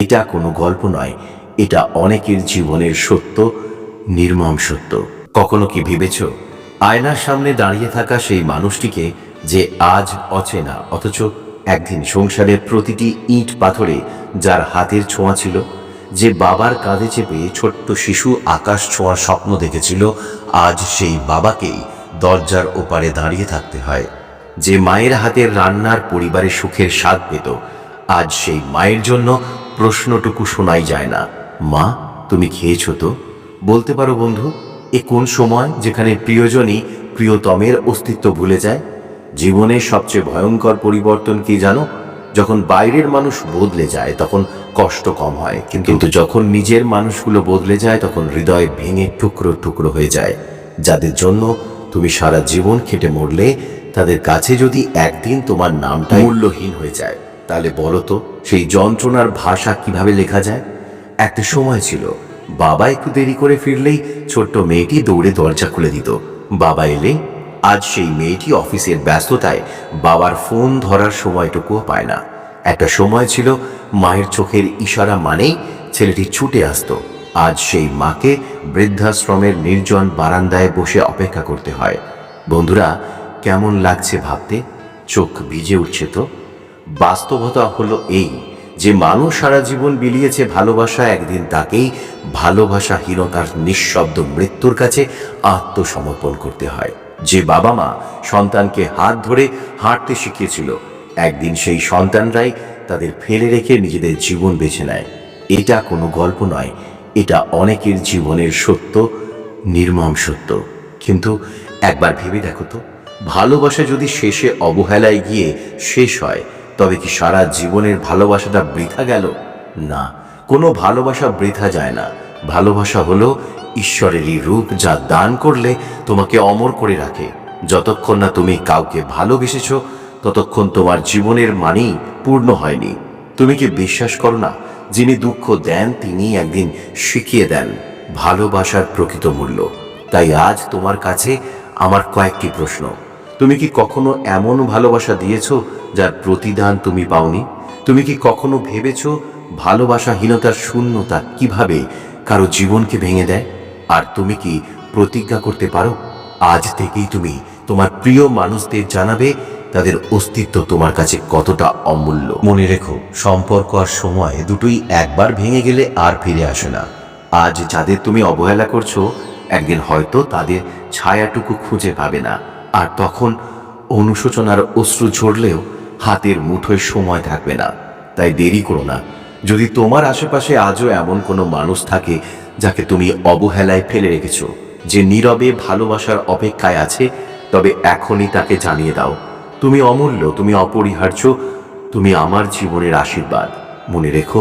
এটা কোনো গল্প নয়। এটা অনেকের জীবনের সত্য, নির্মম সত্য। কখনো কি ভেবেছ, আয়নার সামনে দাঁড়িয়ে থাকা সেই মানুষটিকে যে আজ অচেনা, অথচ একদিন সংসারের প্রতিটি ইট পাথরে যার হাতের ছোঁয়া ছিল, যে বাবার কাঁধে চেপে ছোট্ট শিশু আকাশ ছোঁয়ার স্বপ্ন দেখেছিল, আজ সেই বাবাকেই দরজার ওপারে দাঁড়িয়ে থাকতে হয়। যে মায়ের হাতের রান্নার পরিবারের সুখের স্বাদ পেত, আজ সেই মায়ের জন্য প্রশ্নটুকু শোনাই যায় না। মা তুমি খেয়েছো তো? বলতে পারো বন্ধু এ কোন সময় যেখানে প্রিয়জনই প্রিয়তমের অস্তিত্ব ভুলে যায়? জীবনের সবচেয়ে ভয়ঙ্কর পরিবর্তন কি জানো? যখন বাইরের মানুষ বদলে যায় তখন কষ্ট কম হয়। কিন্তু যখন নিজের মানুষগুলো বদলে যায় তখন হৃদয় ভেঙে টুকরো টুকরো হয়ে যায়। যাদের জন্য তুমি সারা জীবন খেটে মরলে তাদের কাছে যদি একদিন তোমার নামটা মূল্যহীন হয়ে যায়। তাহলে বলো তো, সেই যন্ত্রণার ভাষা কীভাবে লেখা যায়? একটা সময় ছিল, বাবা একটু দেরি করে ফিরলেই ছোট্ট মেয়েটি দৌড়ে দরজা খুলে দিত। বাবা এলে, আজ সেই মেয়েটি অফিসের ব্যস্ততায় বাবার ফোন ধরার সময়টুকুও পায় না। একটা সময় ছিল, মায়ের চোখের ইশারা মানেই ছেলেটি ছুটে আসতো। আজ সেই মাকে বৃদ্ধাশ্রমের নির্জন বারান্দায় বসে অপেক্ষা করতে হয়। বন্ধুরা, কেমন লাগছে ভাবতে? চোখ ভিজে উঠছে তো? বাস্তবতা হলো এই, যে মানুষ সারা জীবন বিলিয়েছে ভালোবাসা, একদিন তাকেই ভালোবাসাহীনতার নিঃশব্দ মৃত্যুর কাছে আত্মসমর্পণ করতে হয়। যে বাবা মা সন্তানকে হাত ধরে হাঁটতে শিখিয়েছিল, একদিন সেই সন্তানরাই তাদের ফেলে রেখে নিজেদের জীবন বেছে নেয়। এটা কোনো গল্প নয়, এটা অনেকের জীবনের সত্য, নির্মম সত্য। কিন্তু একবার ভেবে দেখো তো, ভালোবাসা যদি শেষে অবহেলায় গিয়ে শেষ হয় তবে কি সারা জীবনের ভালোবাসাটা বৃথা গেল? না, কোনো ভালোবাসা বৃথা যায় না। ভালোবাসা হলো ঈশ্বরেরই রূপ যা দান করলে তোমাকে অমর করে রাখে। যতক্ষণ না তুমি কাউকে ভালোবেসেছ, ততক্ষণ তোমার জীবনের মানেই পূর্ণ হয়নি। তুমি কি বিশ্বাস করো না, যিনি দুঃখ দেন তিনি একদিন শিখিয়ে দেন ভালোবাসার প্রকৃত মূল্য। তাই আজ তোমার কাছে আমার কয়েকটি প্রশ্ন। তুমি কি কখনো এমন ভালোবাসা দিয়েছ যার প্রতিদান তুমি পাওনি? তুমি কি কখনো ভেবেছ ভালোবাসাহীনতার শূন্যতা কীভাবে কারও জীবনকে ভেঙে দেয়? আর তুমি কি প্রতিজ্ঞা করতে পারো? আজ থেকেই তুমি তোমার প্রিয় মানুষদের জানাবে তাদের অস্তিত্ব তোমার কাছে কতটা অমূল্য। মনে রেখো সম্পর্ক আর সময় দুটোই একবার ভেঙে গেলে আর ফিরে আসে না। আজ যাদের তুমি অবহেলা করছ একদিন হয়তো তাদের ছায়াটুকু খুঁজে পাবে না। আর তখন অনুশোচনার অশ্রু ঝরলেও হাতের মুঠোয় সময় থাকবে না। তাই দেরি করো না। যদি তোমার আশেপাশে আজও এমন কোনো মানুষ থাকে যাকে তুমি অবহেলায় ফেলে রেখেছ, যে নীরবে ভালোবাসার অপেক্ষায় আছে, তবে এখনই তাকে জানিয়ে দাও। তুমি অমূল্য, তুমি অপরিহার্য, তুমি আমার জীবনের আশীর্বাদ। মনে রেখো,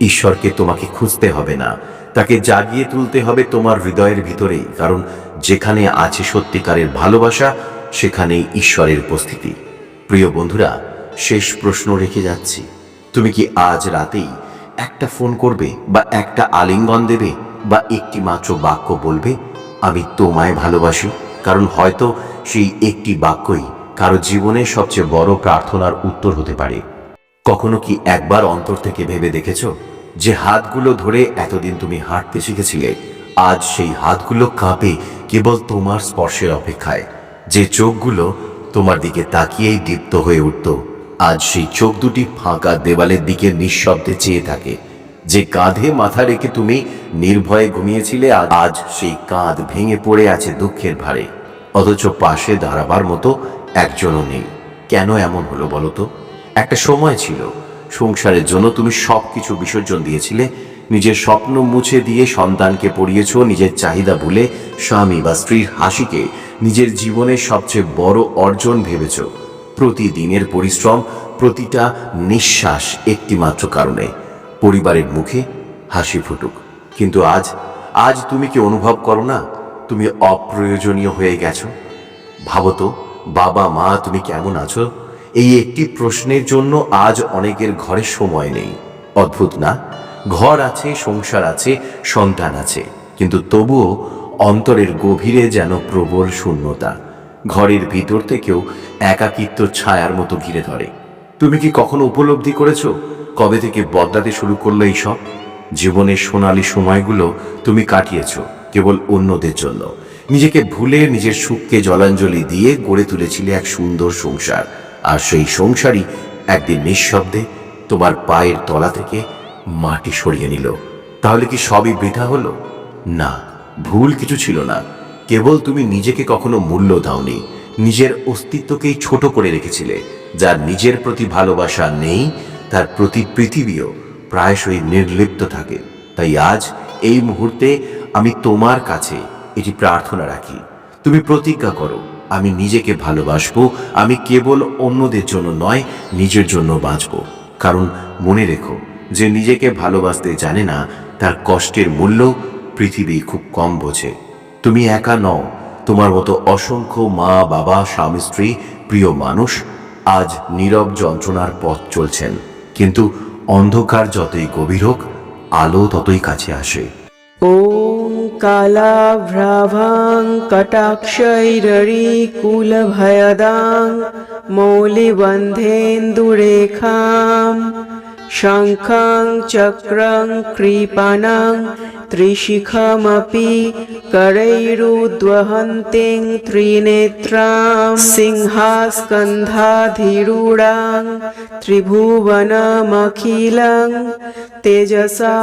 ঈশ্বরকে তোমাকে খুঁজতে হবে না। তাকে জাগিয়ে তুলতে হবে তোমার হৃদয়ের ভিতরেই, কারণ যেখানে আছে সত্যিকারের ভালোবাসা সেখানেই ঈশ্বরের উপস্থিতি। প্রিয় বন্ধুরা, শেষ প্রশ্ন রেখে যাচ্ছি। তুমি কি আজ রাতেই একটা ফোন করবে বা একটা আলিঙ্গন দেবে বা একটি মাত্র বাক্য বলবে? আমি তোমায় ভালোবাসি, কারণ হয়তো সেই একটি বাক্যই কারও জীবনের সবচেয়ে বড় প্রার্থনার উত্তর হতে পারে। কখনো কি একবার অন্তর থেকে ভেবে দেখেছ যে হাতগুলো ধরে এতদিন তুমি হাঁটতে শিখেছিলে, আজ সেই হাতগুলো কাঁপে কেবল তোমার স্পর্শের অপেক্ষায়? যে চোখগুলো তোমার দিকে তাকিয়েই দীপ্ত হয়ে উঠত, আজ সেই চোখ দুটি ফাঁকা দেওয়ালের দিকে নিঃশব্দে চেয়ে থাকে। যে কাঁধে মাথা রেখে তুমি নির্ভয়ে ঘুমিয়েছিলে, আজ সেই কাঁধ ভেঙে পড়ে আছে দুঃখের ভারে। অথচ পাশে দাঁড়াবার মতো একজনও নেই। কেন এমন হলো বলো তো? একটা সময় ছিল। সংসারের জন্য তুমি সব কিছু বিসর্জন দিয়েছিলে নিজের স্বপ্ন মুছে দিয়ে সন্তানকে পড়িয়েছ, নিজের চাহিদা ভুলে স্বামী বা স্ত্রীর হাসিকে নিজের জীবনের সবচেয়ে বড় অর্জন ভেবেছ। প্রতিদিনের পরিশ্রম, প্রতিটা নিঃশ্বাস একটিমাত্র কারণে। পরিবারের মুখে হাসি ফুটুক। কিন্তু আজ আজ তুমি কি অনুভব করো না? তুমি অপ্রয়োজনীয় হয়ে গেছো? ভাবো তো, বাবা, মা, তুমি কেমন আছো? এই একটি প্রশ্নের জন্য আজ অনেকের ঘরে সময় নেই। অদ্ভুত না? ঘর আছে, সংসার আছে, সন্তান আছে। কিন্তু তবুও অন্তরের গভীরে যেন প্রবল শূন্যতা। ঘরের ভিতর থেকেও একাকিত্ব ছায়ার মতো ঘিরে ধরে। তুমি কি কখনো উপলব্ধি করেছ? কবে থেকে বদলাতে শুরু করল এইসব? জীবনের সোনালী সময়গুলো তুমি কাটিয়েছ, কেবল অন্যদের জন্য। নিজেকে ভুলে নিজের সুখকে জলাঞ্জলি দিয়ে গড়ে তুলেছিলে এক সুন্দর সংসার। আর সেই সংসারই একদিন নিঃশব্দে তোমার পায়ের তলা থেকে মাটি সরিয়ে নিল। তাহলে কি সবই বৃথা হলো? না, ভুল কিছু ছিল না। কেবল তুমি নিজেকে কখনো মূল্য দাওনি। নিজের অস্তিত্বকেই ছোট করে রেখেছিলে, যার নিজের প্রতি ভালোবাসা নেই, তার প্রতি পৃথিবীও প্রায়শই নির্লিপ্ত থাকে। তাই আজ এই মুহূর্তে আমি তোমার কাছে এটি প্রার্থনা রাখি। তুমি প্রতিজ্ঞা করো, আমি নিজেকে ভালোবাসবো, আমি কেবল অন্যদের জন্য নয়, নিজের জন্য বাঁচবো। কারণ মনে রেখো যে নিজেকে ভালোবাসতে জানে না, তার কষ্টের মূল্য পৃথিবী খুব কম বোঝে। তুমি একা নও, তোমার মতো অসংখ্য মা, বাবা, স্বামী, স্ত্রী, প্রিয় মানুষ আজ নীরব যন্ত্রণার পথ চলছেন। কিন্তু অন্ধকার যতই গভীর হোক, আলো ততই কাছে আসে। ওম কালাভ্রাভাং কটাক্ষৈররিকুলভয়দাং মৌলিবন্ধেন্দুরেখাম। शङ्खं चक्रं कृपाणां त्रिशिखमपि करैरुद्वहन्तीं त्रिनेत्रां सिंहास्कन्धाधिरूढां त्रिभुवनमखिलं तेजसा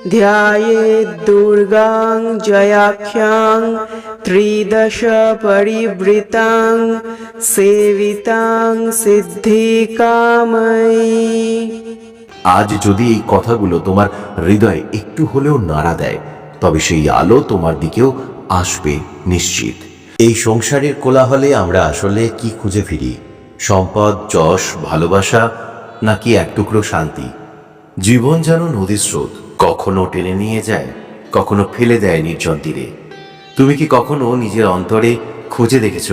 पूरयन्तीं ध्यायेद्दुर्गां जयाख्यां त्रिदश परिवृतां सेवितां सिद्धिकामयी আজ যদি এই কথাগুলো তোমার হৃদয়ে একটু হলেও নাড়া দেয় তবে সেই আলো তোমার দিকেও আসবে নিশ্চিত এই সংসারের কোলাহলে আমরা আসলে কি খুঁজে ফিরি সম্পদ যশ ভালোবাসা নাকি এক টুকরো শান্তি জীবন যেন নদীর স্রোত কখনো টেনে নিয়ে যায়, কখনো ফেলে দেয় নির্জন তীরে। তুমি কি কখনো নিজের অন্তরে খুঁজে দেখেছ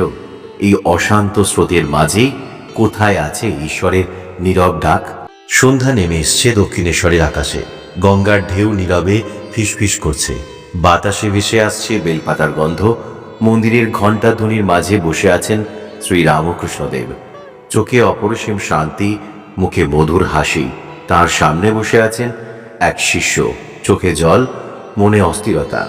এই অশান্ত স্রোতের মাঝেই কোথায় আছে ঈশ্বরের নীরব ডাক? সন্ধ্যা নেমে এসছে দক্ষিণেশ্বরের আকাশে। গঙ্গার ঢেউ নীরবে ফিসফিস করছে। বাতাসে ভেসে আসছে বেলপাতার গন্ধ। মন্দিরের ঘণ্টা ধ্বনির মাঝে বসে আছেন শ্রী রামকৃষ্ণদেব চোখে অপরিসীম শান্তি, মুখে মধুর হাসি। তার সামনে বসে আছেন এক শিষ্য, চোখে জল, মনে অস্থিরতা।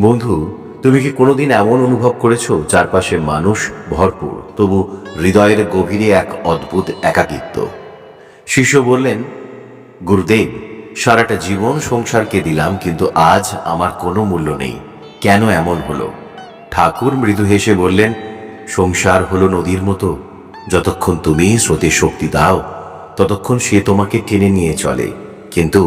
বন্ধু, তুমি কি কোনোদিন এমন অনুভব করেছ, চারপাশে মানুষ ভরপুর, তবু হৃদয়ের গভীরে এক অদ্ভুত একাকিত্ব? শিষ্য বললেন, গুরুদেব, সারাটা জীবন সংসারকে দিলাম, কিন্তু আজ আমার কোনো মূল্য নেই। কেন এমন হলো? ঠাকুর মৃদু হেসে বললেন, সংসার হলো নদীর মতো। যতক্ষণ তুমি স্রোতে শক্তি দাও, ততক্ষণ সে তোমাকে টেনে নিয়ে চলে। কিন্তু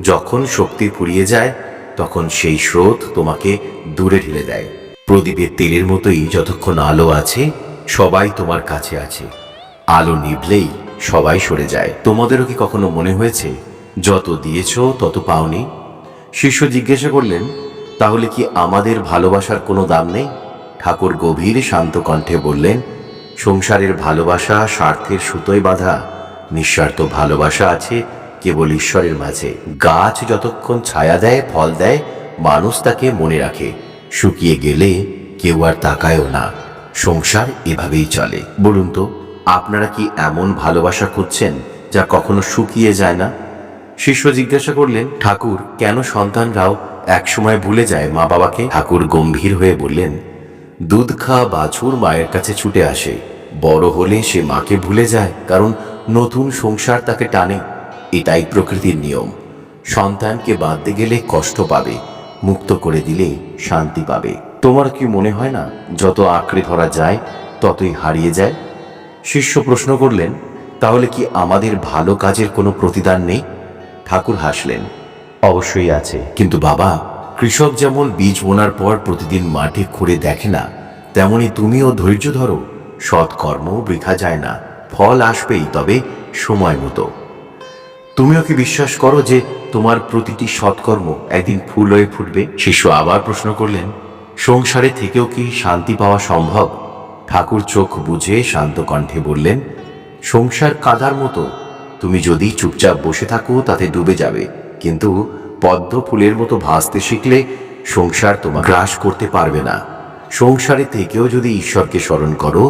যখন শক্তি ফুরিয়ে যায়, তখন সেই স্রোত তোমাকে দূরে ঠেলে দেয়। প্রদীপের তেলের মতোই যতক্ষণ আলো আছে, সবাই তোমার কাছে আছে। আলো নিভলেই সবাই সরে যায়। তোমাদেরও কি কখনো মনে হয়েছে, যত দিয়েছ তত পাওনি? শিষ্য জিজ্ঞাসা করলেন, তাহলে কি আমাদের ভালোবাসার কোনো দাম নেই? ঠাকুর গভীর শান্ত কণ্ঠে বললেন, সংসারের ভালোবাসা স্বার্থের সুতোয় বাঁধা। নিঃস্বার্থ ভালোবাসা আছে কেবল ঈশ্বরের মাঝে। গাছ যতক্ষণ ছায়া দেয়, ফল দেয়, মানুষ তাকে মনে রাখে। শুকিয়ে গেলে কেউ আর তাকায়ও না। সংসার এভাবেই চলে। বলুন তো, আপনারা কি এমন ভালোবাসা খুঁজছেন যা কখনো শুকিয়ে যায় না? শিষ্য জিজ্ঞাসা করলেন, ঠাকুর, কেন সন্তানরাও একসময় ভুলে যায় মা বাবাকে ঠাকুর গম্ভীর হয়ে বললেন, দুধ খাওয়া বাছুর মায়ের কাছে ছুটে আসে। বড় হলে সে মাকে ভুলে যায়, কারণ নতুন সংসার তাকে টানে। এটাই প্রকৃতির নিয়ম। সন্তানকে বাঁধতে গেলে কষ্ট পাবে, মুক্ত করে দিলে শান্তি পাবে। তোমার কি মনে হয় না, যত আঁকড়ে ধরা যায়, ততই হারিয়ে যায়? শিষ্য প্রশ্ন করলেন, তাহলে কি আমাদের ভালো কাজের কোনো প্রতিদান নেই? ঠাকুর হাসলেন, অবশ্যই আছে। কিন্তু বাবা, কৃষক যেমন বীজ বোনার পর প্রতিদিন মাটি খুঁড়ে দেখে না, তেমনি তুমিও ধৈর্য ধরো। সৎকর্ম বৃথা যায় না, ফল আসবেই, তবে সময় মতো। তুমিও কি বিশ্বাস করো যে তোমার প্রতিটি সৎকর্ম একদিন ফুল হয়ে ফুটবে? শিশু আবার প্রশ্ন করলেন, সংসারে থেকেও কি শান্তি পাওয়া সম্ভব? ঠাকুর চোখ বুঝে শান্ত কণ্ঠে বললেন, সংসার কাদার মতো। তুমি যদি চুপচাপ বসে থাকো, তাতে ডুবে যাবে। কিন্তু পদ্ম ফুলের মতো ভাসতে শিখলে সংসার তোমার গ্রাস করতে পারবে না। সংসারে থেকেও যদি ঈশ্বরকে স্মরণ করো,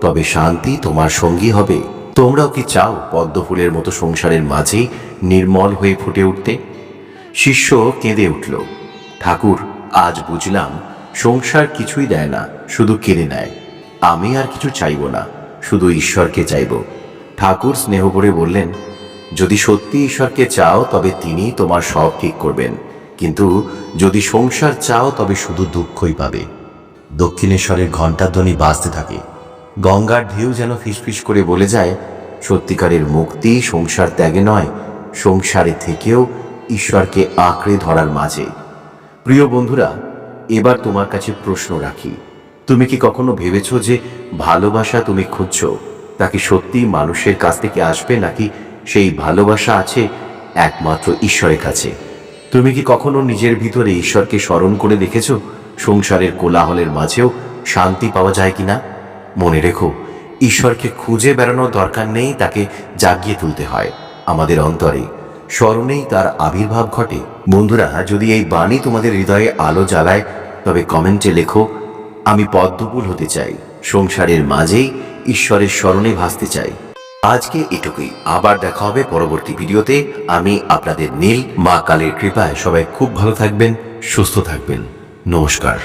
তবে শান্তি তোমার সঙ্গী হবে। তোমরাও কি চাও পদ্ম ফুলের মতো সংসারের মাঝে নির্মল হয়ে ফুটে উঠতে? শিষ্য কেঁদে উঠল, ঠাকুর, আজ বুঝলাম সংসার কিছুই দেয় না, শুধু কেড়ে নেয়। আমি আর কিছু চাইব না, শুধু ঈশ্বরকে চাইব। ঠাকুর স্নেহ করে বললেন, যদি সত্যি ঈশ্বরকে চাও, তবে তিনি তোমার সব ঠিক করবেন। কিন্তু যদি সংসার চাও, তবে শুধু দুঃখই পাবে। দক্ষিণেশ্বরের ঘণ্টার ধ্বনি বাজতে থাকে। গঙ্গার ঢেউ যেন ফিসফিস করে বলে যায়, সত্যিকারের মুক্তি সংসার ত্যাগে নয়, সংসারে থেকেও ঈশ্বরকে আঁকড়ে ধরার মাঝে। প্রিয় বন্ধুরা, এবার তোমার কাছে প্রশ্ন রাখি। তুমি কি কখনো ভেবেছো যে ভালোবাসা তুমি খুঁজছো? তা কি সত্যি মানুষের কাছ থেকে আসবে নাকি সেই ভালোবাসা আছে একমাত্র ঈশ্বরের কাছে? তুমি কি কখনো নিজের ভিতরে ঈশ্বরকে স্মরণ করে দেখেছ? সংসারের কোলাহলের মাঝেও শান্তি পাওয়া যায় কিনা? মনে রেখো, ঈশ্বরকে খুঁজে বেড়ানোর দরকার নেই, তাকে জাগিয়ে তুলতে হয় আমাদের অন্তরে। স্মরণেই তার আবির্ভাব ঘটে। বন্ধুরা, যদি এই বাণী তোমাদের হৃদয়ে আলো জ্বালায়, তবে কমেন্টে লেখো, আমি পদ্মফুল হতে চাই। সংসারের মাঝেই ঈশ্বরের স্মরণে ভাসতে চাই। আজকে এটুকুই। আবার দেখা হবে পরবর্তী ভিডিওতে। আমি আপনাদের নীল মা কালের কৃপায় সবাই খুব ভালো থাকবেন, সুস্থ থাকবেন। নমস্কার।